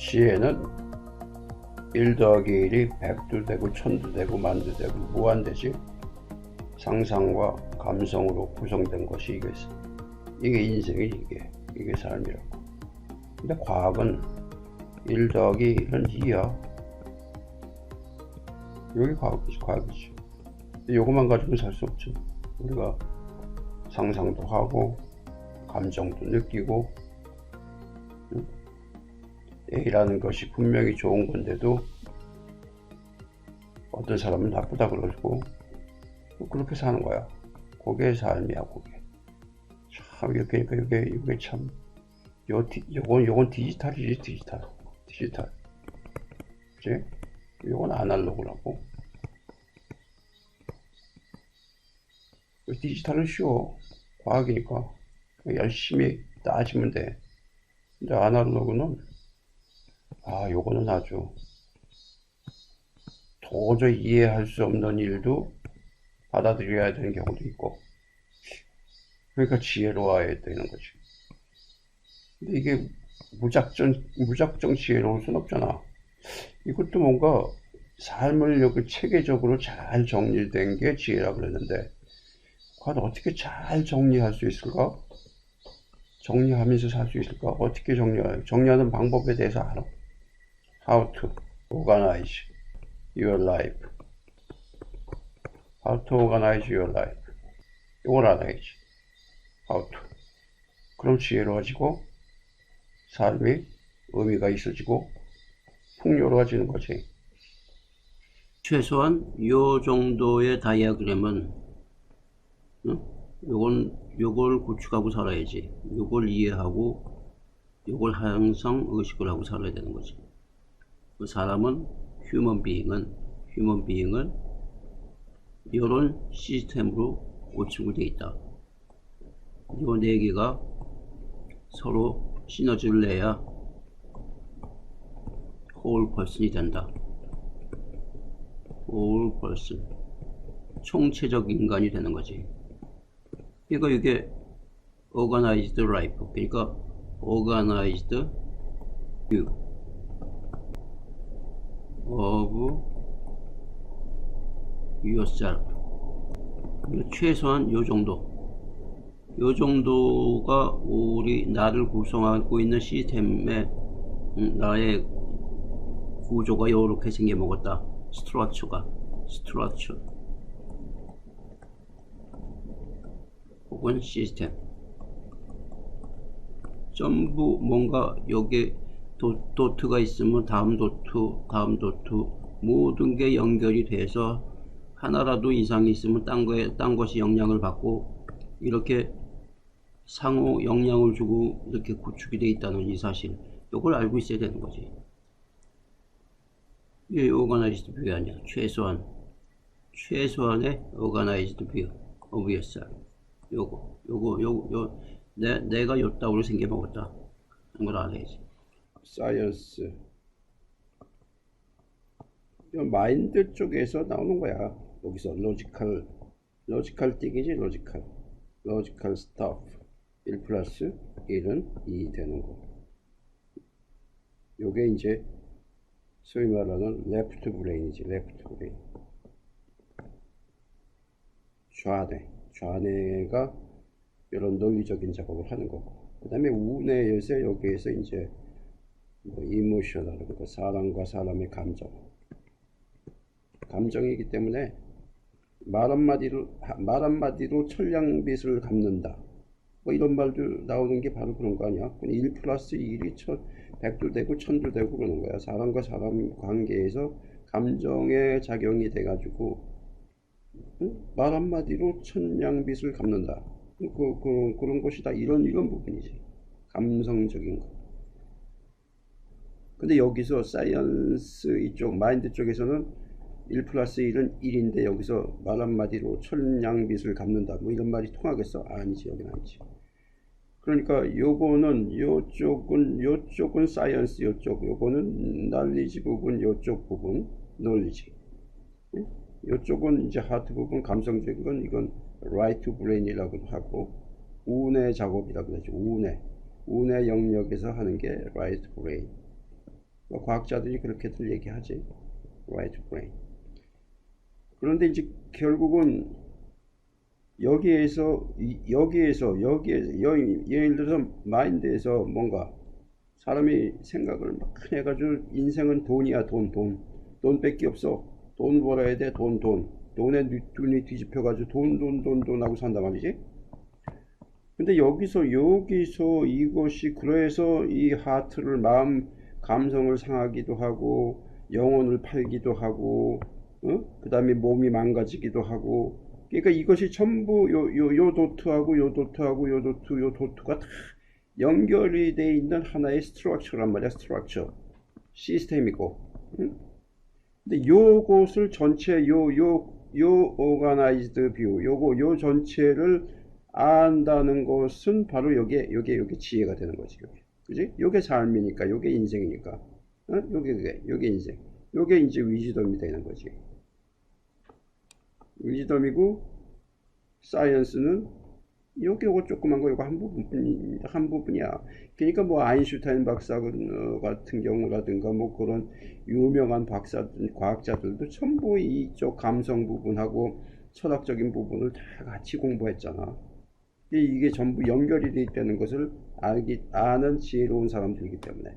지혜는 1 더하기 1이 100도 되고 1000도 되고 만도 되고 무한대지 상상과 감성으로 구성된 것이 이게 이게 인생이 이게 이게 삶이라고. 근데 과학은 1 더하기 1은 2야. 여기 과학이지 과학이지. 이것만 가지고는 살수 없죠 우리가 상상도 하고 감정도 느끼고 A라는 것이 분명히 좋은 건데도 어떤 사람은 나쁘다 그러고 그렇게 사는 거야. 그게 삶이야, 그게. 참, 이게, 그러니까 이게, 이게 참, 요, 요건, 요건 디지털이지, 디지털. 디지털. 그지? 요건 아날로그라고. 디지털은 쉬워. 과학이니까. 열심히 따지면 돼. 근데 아날로그는 아, 요거는 아주 도저히 이해할 수 없는 일도 받아들여야 되는 경우도 있고 그러니까 지혜로워야 되는 거지. 근데 이게 무작정, 무작정 지혜로울 순 없잖아. 이것도 뭔가 삶을 여기 체계적으로 잘 정리된 게 지혜라 그랬는데 과연 어떻게 잘 정리할 수 있을까? 정리하면서 살 수 있을까? 어떻게 정리할, 정리하는 방법에 대해서 알아. How to organize your life. How to organize your life. 이걸 알아야지. How to. 그럼 지혜로워지고, 삶이 의미가 있어지고, 풍요로워지는 거지. 최소한 요 정도의 다이아그램은 응? 요건 요걸 구축하고 살아야지. 요걸 이해하고 요걸 항상 의식을 하고 살아야 되는 거지. 그 사람은 휴먼 비잉은 휴먼 비잉은 이런 시스템으로 구축이 되어 있다. 요네 개가 서로 시너지를 내야 홀 퍼슨이 된다. 홀 퍼슨 총체적 인간이 되는 거지. 그러니까 이게 organized life 그러니까 organized view of yourself 최소한 요 정도. 요 정도가 우리 나를 구성하고 있는 시스템의 음, 나의 구조가 이렇게 생겨 먹었다. 스트럭처가. 스트럭처. 혹은 시스템. 전부 뭔가 여기 도, 도트가 있으면 다음 도트 다음 도트 모든 게 연결이 돼서 하나라도 이상이 있으면 딴 거에 딴 것이 영향을 받고 이렇게 상호 영향을 주고 이렇게 구축이 되어 있다는 이 사실 이걸 알고 있어야 되는 거지. 이게 오가나이즈드 뷰가 아니야. 최소한 최소한의 오가나이즈드 뷰 오브 yourself. 요거 요거 요거 요 내, 내가 요따구로 생겨 먹었다. 그런 걸 알아야지 사이언스 마인드 쪽에서 나오는 거야. 여기서 로지컬 로지컬 띵이지 로지컬 로지컬 스타프 1 플러스 1은 2 되는 거. 요게 이제 소위 말하는 레프트 브레인이지 레프트 브레인 좌뇌. 좌뇌가 이런 논리적인 작업을 하는 거고. 그 다음에 우뇌에서 여기에서 이제 뭐 이모셔널 그러니까 사람과 사람의 감정. 감정이기 때문에 말 한마디로 말 한마디로 천량빛을 갚는다. 뭐 이런 말도 나오는 게 바로 그런 거 아니야? 1 플러스 1이 천, 100도 되고 천도 되고 그러는 거야. 사람과 사람 관계에서 감정의 작용이 돼 가지고 응? 말 한마디로 천량빛을 갚는다. 그, 그, 그런 것이다 이런 이런 부분이지. 감성적인 거 근데 여기서 사이언스 이쪽 마인드 쪽에서는 1 플러스 1은 1인데 여기서 말 한마디로 천냥빛을 갚는다. 뭐 이런 말이 통하겠어? 아니지 여긴 아니지. 그러니까 요거는 요쪽은 요쪽은 사이언스 요쪽. 요거는 날리지 부분 요쪽 부분 논리지. 요쪽은 이제 하트 부분 감성적인 건 이건 라이트 브레인이라고 하고 우뇌 작업이라고 하죠 우뇌 우뇌 영역에서 하는 게 라이트 브레인 뭐 과학자들이 그렇게들 얘기하지. right brain. 그런데 이제 결국은 여기에서 이- 여기에서 여기에서 여, 예를 들어서 마인드에서 뭔가 사람이 생각을 막 해가지고 인생은 돈이야 돈 돈. 돈밖에 없어. 돈 벌어야 돼돈 돈. 돈에 눈- 눈이 뒤집혀가지고 돈 돈 돈 돈 하고 산단 말이지. 근데 여기서 여기서 이것이 그래서 이 하트를 마음 감성을 상하기도 하고 영혼을 팔기도 하고 어? 그 다음에 몸이 망가지기도 하고 그러니까 이것이 전부 요 요 요 도트하고 요 도트하고 요 도트 요 도트가 다 연결이 돼 있는 하나의 스트럭처란 말이야 스트럭처 시스템이고 응? 근데 요것을 전체 요 요 요 오가나이즈드 뷰 요거 요 전체를 안다는 것은 바로 요게 요게 요게 지혜가 되는 거지 요게 그지? 요게 삶이니까 요게 인생이니까. 어? 요게 요게 인생. 요게 이제 위지덤이 되는 거지. 위지덤이고 사이언스는 요게 요거 조그만 거 요거 한 부분 한 부분이야. 그러니까 뭐 아인슈타인 박사 어, 같은 경우라든가 뭐 그런 유명한 박사 과학자들도 전부 이쪽 감성 부분하고 철학적인 부분을 다 같이 공부했잖아. 이게 전부 연결이 돼 있다는 것을 알기 아는 지혜로운 사람들이기 때문에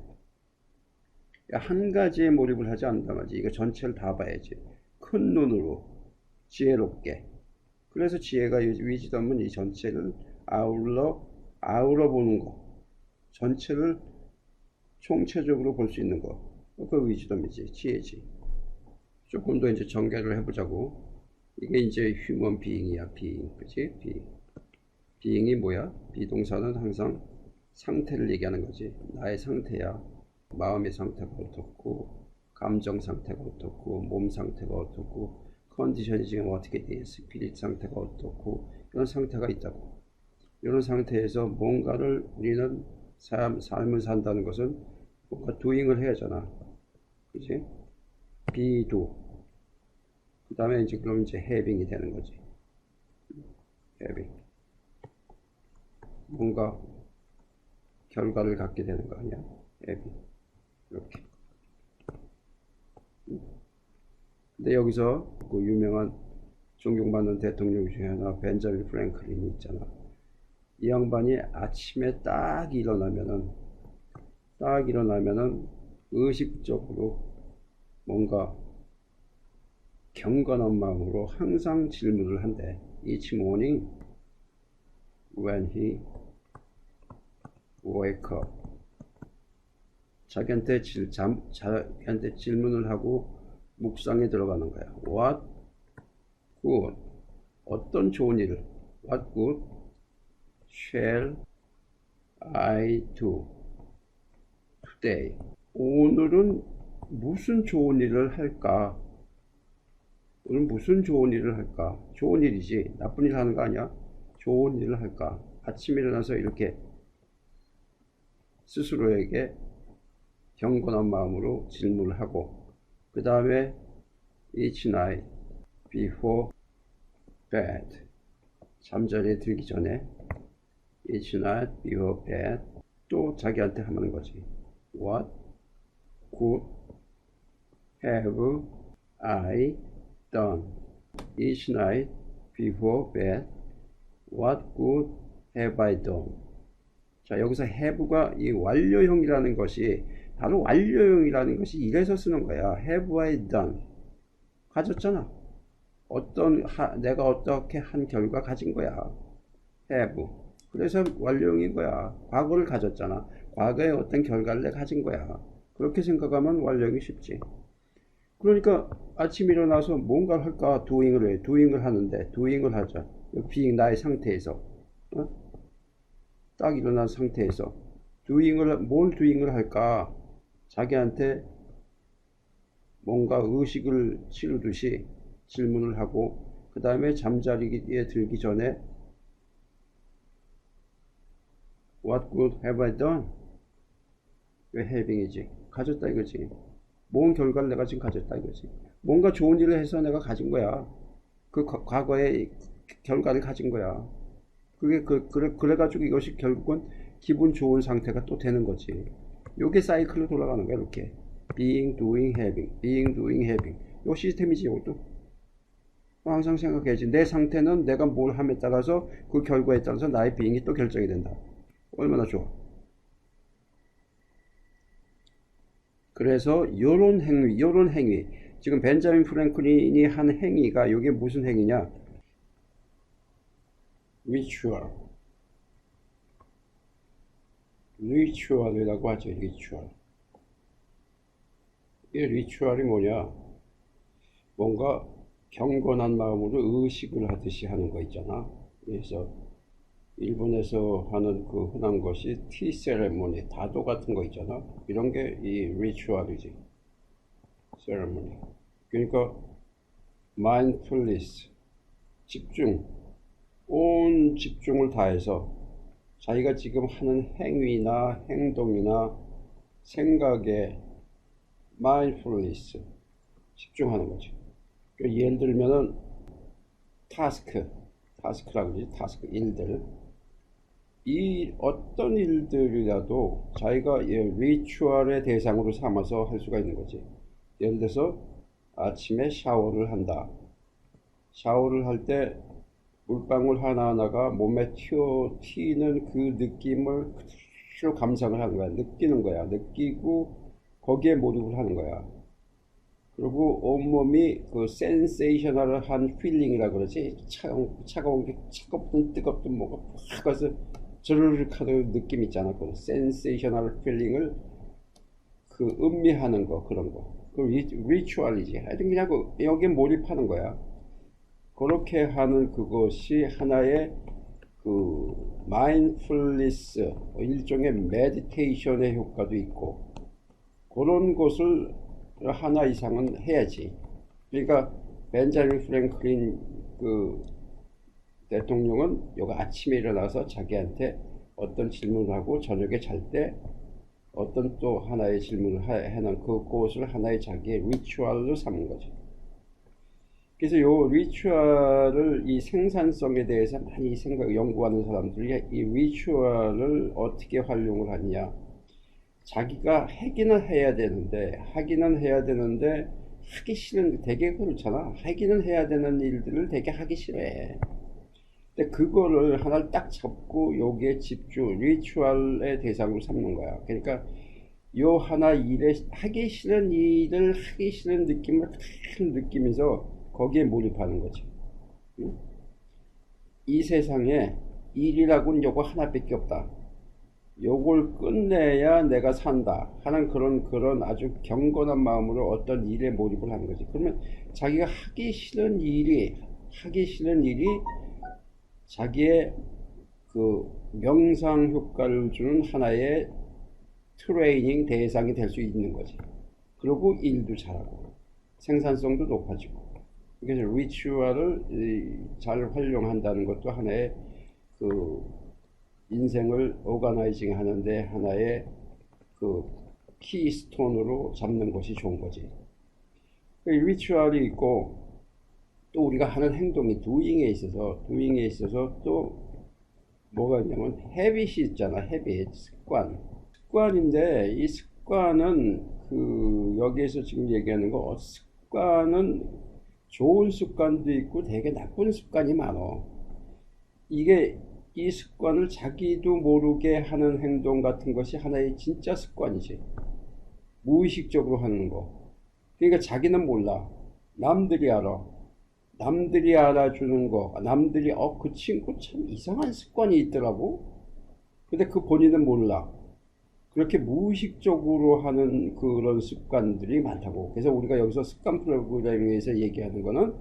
한 가지에 몰입을 하지 않는단 말이지. 이거 전체를 다 봐야지. 큰 눈으로 지혜롭게. 그래서 지혜가 위지덤은 이 전체를 아울러 아울러 보는 거. 전체를 총체적으로 볼 수 있는 거. 그 위지덤이지, 지혜지. 조금 더 이제 전개를 해보자고. 이게 이제 휴먼 비잉이야, 비잉. 그치? 비잉. 비잉이 뭐야? 비동사는 항상 상태를 얘기하는 거지. 나의 상태야. 마음의 상태가 어떻고, 감정 상태가 어떻고, 몸 상태가 어떻고, 컨디션이 지금 어떻게 돼, 스피릿 상태가 어떻고, 이런 상태가 있다고. 이런 상태에서 뭔가를 우리는 삶, 삶을 산다는 것은 뭔가 doing을 해야 하잖아. 그지? be do. 그 다음에 이제 그럼 이제 having이 되는 거지. having. 뭔가 결과를 갖게 되는 거 아니야? having. 이렇게. 근데 여기서 그 유명한 존경받는 대통령 중에 하나 벤자민 프랭클린이 있잖아. 이 양반이 아침에 딱 일어나면은 딱 일어나면은 의식적으로 뭔가 경건한 마음으로 항상 질문을 한대. Each morning when he wake up. 자기한테 질, 잠, 자기한테 질문을 하고 묵상에 들어가는 거야. What good? 어떤 좋은 일을? What good shall I do today? 오늘은 무슨 좋은 일을 할까? 오늘 무슨 좋은 일을 할까? 좋은 일이지. 나쁜 일 하는 거 아니야? 좋은 일을 할까? 아침에 일어나서 이렇게 스스로에게 경건한 마음으로 질문을 하고, 그 다음에 each night before bed. 잠자리에 들기 전에 each night before bed. 또 자기한테 하는 거지. What good have I done each night before bed? What good have I done? 자, 여기서 have가 이 완료형이라는 것이 바로 완료형이라는 것이 이래서 쓰는 거야. Have I done? 가졌잖아. 어떤 하, 내가 어떻게 한 결과 가진 거야. have. 그래서 완료형인 거야. 과거를 가졌잖아. 과거에 어떤 결과를 내가 가진 거야. 그렇게 생각하면 완료형이 쉽지. 그러니까 아침 일어나서 뭔가를 할까? doing을 해. doing을 하는데 doing을 하자. being 나의 상태에서. 어? 딱 일어난 상태에서 doing을 뭘 doing을 할까? 자기한테 뭔가 의식을 치르듯이 질문을 하고 그 다음에 잠자리에 들기 전에 What good have I done? 왜 having이지? 가졌다 이거지. 뭔 결과를 내가 지금 가졌다 이거지. 뭔가 좋은 일을 해서 내가 가진 거야. 그 과- 과거의 결과를 가진 거야. 그게 그 그래 그래가지고 이것이 결국은 기분 좋은 상태가 또 되는 거지. 요게 사이클로 돌아가는 거야 이렇게. being, doing, having, being, doing, having. 요 시스템이지 이것도. 항상 생각해야지. 내 상태는 내가 뭘 함에 따라서 그 결과에 따라서 나의 being이 또 결정이 된다. 얼마나 좋아. 그래서 요런 행위, 요런 행위. 지금 벤자민 프랭클린이 한 행위가 이게 무슨 행위냐? 리추얼. 리추얼이라고 하죠. 리추얼. 이 리추얼이 뭐냐? 뭔가 경건한 마음으로 의식을 하듯이 하는 거 있잖아. 그래서 일본에서 하는 그 흔한 것이 티 세레모니, 다도 같은 거 있잖아. 이런 게 이 리추얼이지. 세레모니. 그러니까 마인드풀리스, 집중, 온 집중을 다해서 자기가 지금 하는 행위나 행동이나 생각에 마인드풀리스 집중하는 거죠. 그러니까 예를 들면은 타스크, 타스크라고 그러지, 타스크 일들. 이 어떤 일들이라도 자기가 이 리추얼의 대상으로 삼아서 할 수가 있는 거지. 예를 들어서 아침에 샤워를 한다. 샤워를 할 때 물방울 하나하나가 몸에 튀어 튀는 그 느낌을 그대로 감상을 하는 거야. 느끼는 거야. 느끼고 거기에 몰입을 하는 거야. 그리고 온몸이 그 센세이셔널한 필링이라 그러지 차가운, 차가운 게 차갑든 뜨겁든 뭐가 확 가서 저르륵 하는 느낌 있잖아 그 센세이셔널 필링을 그 음미하는 거 그런 거그 리추얼이지 하여튼 그냥 그 여기에 몰입하는 거야 그렇게 하는 그것이 하나의 그 마인드풀리스 일종의 메디테이션의 효과도 있고 그런 것을 하나 이상은 해야지. 그러니까 벤자민 프랭클린 그 대통령은 요가 아침에 일어나서 자기한테 어떤 질문을 하고 저녁에 잘 때 어떤 또 하나의 질문을 해놓은 그것을 하나의 자기의 리추얼로 삼은 거죠. 그래서 요 리추얼을 이 생산성에 대해서 많이 생각 연구하는 사람들이 이 리추얼을 어떻게 활용을 하느냐. 자기가 하기는 해야 되는데 하기는 해야 되는데 하기 싫은 되게 그렇잖아. 하기는 해야 되는 일들을 되게 하기 싫어해. 근데 그거를 하나를 딱 잡고 여기에 집중 리추얼의 대상으로 삼는 거야. 그러니까 요 하나 일에 하기 싫은 일을 하기 싫은 느낌을 그대로 느끼면서 거기에 몰입하는 응? 이 세상에 일이라고는 요거 하나밖에 없다 요걸 끝내야 내가 산다 하는 그런 그런 아주 경건한 마음으로 어떤 일에 몰입을 하는 거지. 그러면 자기가 하기 싫은 일이 하기 싫은 일이 자기의 그 명상 효과를 주는 하나의 트레이닝 대상이 될 수 있는 거지. 그리고 일도 잘하고 생산성도 높아지고. 그래서 리추얼을 잘 활용한다는 것도 하나의 그 인생을 오가나이징 하는데 하나의 그 키스톤으로 잡는 것이 좋은 거지. 그 리추얼이 있고 또 우리가 하는 행동이 도잉에 있어서 도잉에 있어서 또 뭐가 있냐면 헤빗이 있잖아. 헤빗 습관. 습관인데 이 습관은 그 여기에서 지금 얘기하는 거 습관은 좋은 습관도 있고 되게 나쁜 습관이 많어. 이게 이 습관을 자기도 모르게 하는 행동 같은 것이 하나의 진짜 습관이지. 무의식적으로 하는 거. 그러니까 자기는 몰라. 남들이 알아. 남들이 알아주는 거. 남들이, 어, 그 친구 참 이상한 습관이 있더라고. 근데 그 본인은 몰라. 그렇게 무의식적으로 하는 그런 습관들이 많다고. 그래서 우리가 여기서 습관 프로그램에서 얘기하는 거는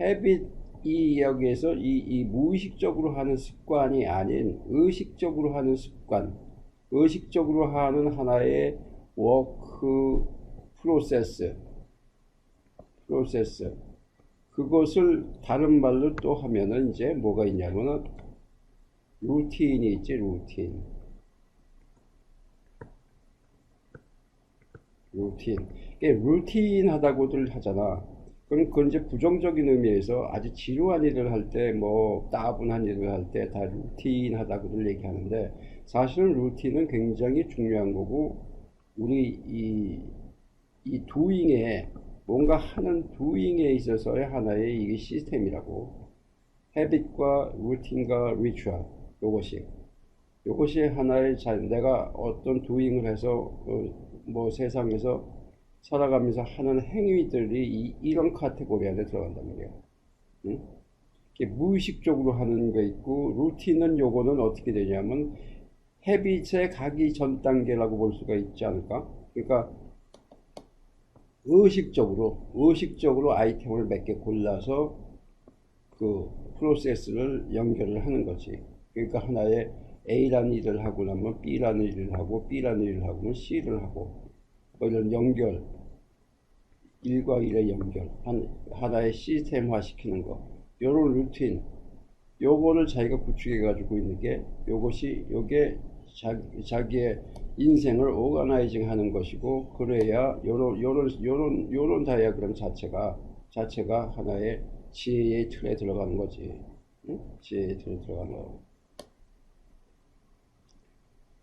헤빗 이 여기에서 이, 이 무의식적으로 하는 습관이 아닌 의식적으로 하는 습관, 의식적으로 하는 하나의 워크 프로세스, 프로세스. 그것을 다른 말로 또 하면은 이제 뭐가 있냐면은 루틴이 있지, 루틴. 루틴. 이게 루틴 하다고들 하잖아. 그럼 그건 이제 부정적인 의미에서 아주 지루한 일을 할 때, 뭐, 따분한 일을 할 때 다 루틴하다고들 얘기하는데, 사실은 루틴은 굉장히 중요한 거고, 우리 이, 이 doing에 뭔가 하는 doing에 있어서의 하나의 이게 시스템이라고 habit과 루틴과 ritual 요것이 요것이 하나의 자, 내가 어떤 doing을 해서 어, 뭐 세상에서 살아가면서 하는 행위들이 이, 이런 카테고리 안에 들어간단 말이야. 응? 무의식적으로 하는 거 있고 루틴은 요거는 어떻게 되냐면 헤빗에 가기 전 단계라고 볼 수가 있지 않을까? 그러니까 의식적으로 의식적으로 아이템을 몇 개 골라서 그 프로세스를 연결을 하는 거지. 그러니까 하나의 A라는 일을 하고 나면 B라는 일을 하고 B라는 일을 하고는 C를 하고 뭐 이런 연결 1과 1의 연결 한, 하나의 시스템화 시키는 거 요런 루틴. 요거를 자기가 구축해 가지고 있는 게 요것이 요게 자기, 자기의 인생을 오가나이징 하는 것이고 그래야 요런 요런 요런 요런 다이아그램 자체가 자체가 하나의 지혜의 틀에 들어가는 거지. 응? 지혜의 틀에 들어가는 거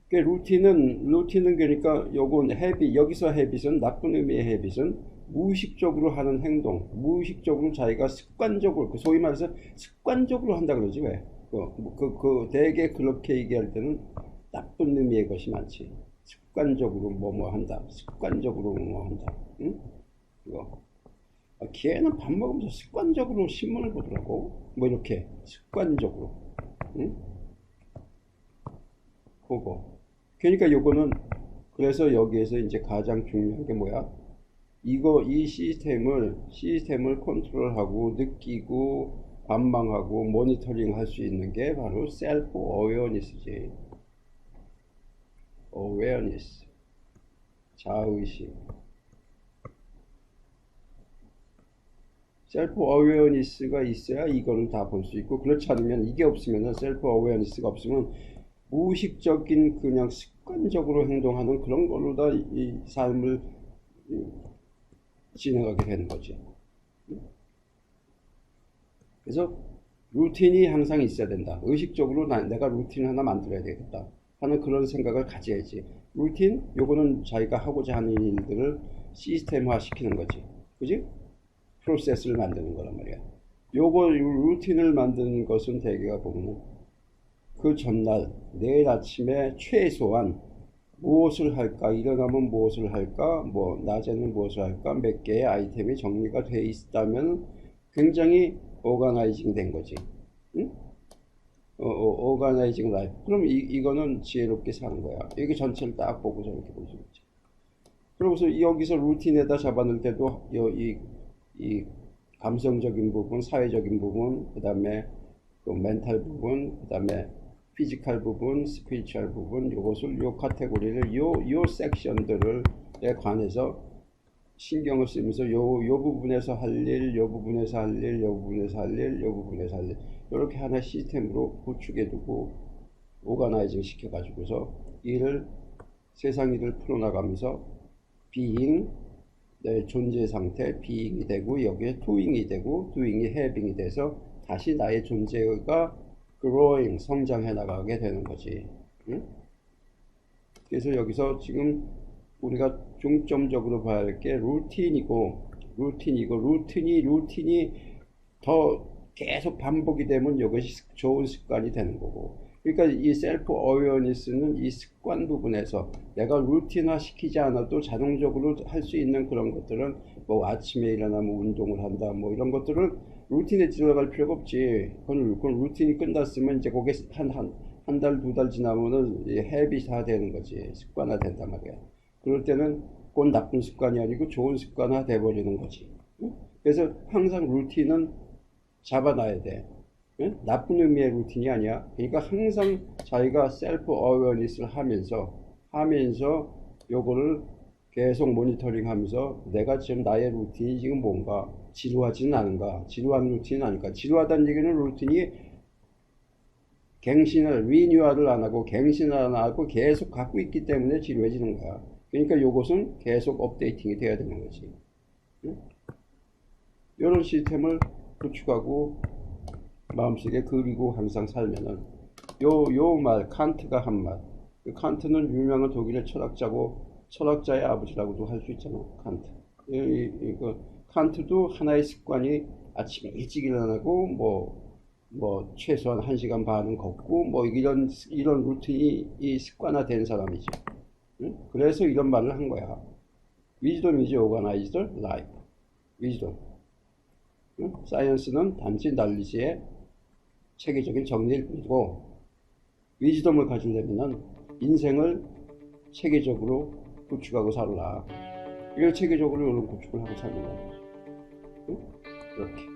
그 루틴은 루틴은 그러니까 요건 헤비 여기서 헤빗은 나쁜 의미의 헤빗은 무의식적으로 하는 행동, 무의식적으로 자기가 습관적으로 그 소위 말해서 습관적으로 한다 그러지 왜? 그, 그, 그 대개 그렇게 얘기할 때는 나쁜 의미의 것이 많지. 습관적으로 뭐뭐 한다. 습관적으로 뭐 한다. 응? 이거. 아, 걔는 밥 먹으면서 습관적으로 신문을 보더라고. 뭐 이렇게 습관적으로. 응? 그거. 그러니까 요거는 그래서 여기에서 이제 가장 중요한 게 뭐야? 이거 이 시스템을 시스템을 컨트롤하고 느끼고 관망하고 모니터링 할 수 있는 게 바로 셀프 어웨어니스지. 어웨어니스. 자의식. 셀프 어웨어니스가 있어야 이거를 다 볼 수 있고 그렇지 않으면 이게 없으면 셀프 어웨어니스가 없으면 무의식적인 그냥 습관적으로 행동하는 그런 걸로 다 이 삶을 진행하게 되는 거죠. 그래서 루틴이 항상 있어야 된다. 의식적으로 나, 내가 루틴 하나 만들어야 되겠다 하는 그런 생각을 가져야지. 루틴? 요거는 자기가 하고자 하는 일들을 시스템화 시키는 거지. 그지? 프로세스를 만드는 거란 말이야. 요거 루틴을 만드는 것은 대개가 보면 그 전날 내일 아침에 최소한 무엇을 할까? 일어나면 무엇을 할까? 뭐 낮에는 무엇을 할까? 몇 개의 아이템이 정리가 돼 있다면 굉장히 오가나이징 된 거지. 응? 어, 어, 오가나이징 라이프. 그럼 이, 이거는 지혜롭게 사는 거야. 여기 전체를 딱 보고서 이렇게 볼 수 있지. 그러고서 여기서 루틴에다 잡아놓을 때도 이, 이 감성적인 부분, 사회적인 부분, 그 다음에 그 멘탈 부분, 그 다음에 피지컬 부분, 스피리추얼 부분, 요것을 요 카테고리를 요 요 섹션들을에 관해서 신경을 쓰면서 요 요 부분에서 할 일, 요 부분에서 할 일, 요 부분에서 할 일, 요 부분에서 할 일, 이렇게 하나 시스템으로 구축해 두고 오가나이징 시켜 가지고서 일을 세상 일을 풀어나가면서 비잉 내 존재 상태 비잉이 되고 여기에 투잉이 되고 투잉이 해빙이 돼서 다시 나의 존재가 growing, 성장해 나가게 되는 거지. 응? 그래서 여기서 지금 우리가 중점적으로 봐야 할 게 루틴이고, 루틴이고, 루틴이, 루틴이 더 계속 반복이 되면 이것이 좋은 습관이 되는 거고. 그러니까 이 셀프 어웨어니스는 이 습관 부분에서 내가 루틴화 시키지 않아도 자동적으로 할 수 있는 그런 것들은 뭐 아침에 일어나면 운동을 한다 뭐 이런 것들을 루틴에 들어갈 필요가 없지. 그건, 그건 루틴이 끝났으면 이제 거기에 한, 한, 한 달, 두 달 지나면은 헤비화 되는 거지. 습관화 된단 말이야. 그럴 때는 그건 나쁜 습관이 아니고 좋은 습관화 돼버리는 거지. 그래서 항상 루틴은 잡아놔야 돼. 나쁜 의미의 루틴이 아니야. 그러니까 항상 자기가 셀프 어웨어니스를 하면서, 하면서 요거를 계속 모니터링 하면서 내가 지금 나의 루틴이 지금 뭔가 지루하지는 않은가. 지루한 루틴은 아닐까. 지루하다는 얘기는 루틴이 갱신을 리뉴얼을 안 하고 갱신을 안 하고 계속 갖고 있기 때문에 지루해지는 거야. 그러니까 이것은 계속 업데이팅이 돼야 되는 거지. 응? 이런 시스템을 구축하고 마음속에 그리고 항상 살면은 요 요 말 칸트가 한 말. 그 칸트는 유명한 독일의 철학자고 철학자의 아버지라고도 할 수 있잖아, 칸트. 이, 이, 이거 칸트도 하나의 습관이 아침에 일찍 일어나고 뭐, 뭐 최소한 한 시간 반은 걷고 뭐 이런 이런 루틴이 이 습관화된 사람이지. 응? 그래서 이런 말을 한 거야. Wisdom is organized life. Wisdom. 응? 사이언스는 단지 난리지의 체계적인 정리일 뿐이고 위즈덤을 가지려면 인생을 체계적으로 구축하고 살라. 이걸 체계적으로 구축을 하고 사는 거야. 응? 이렇게.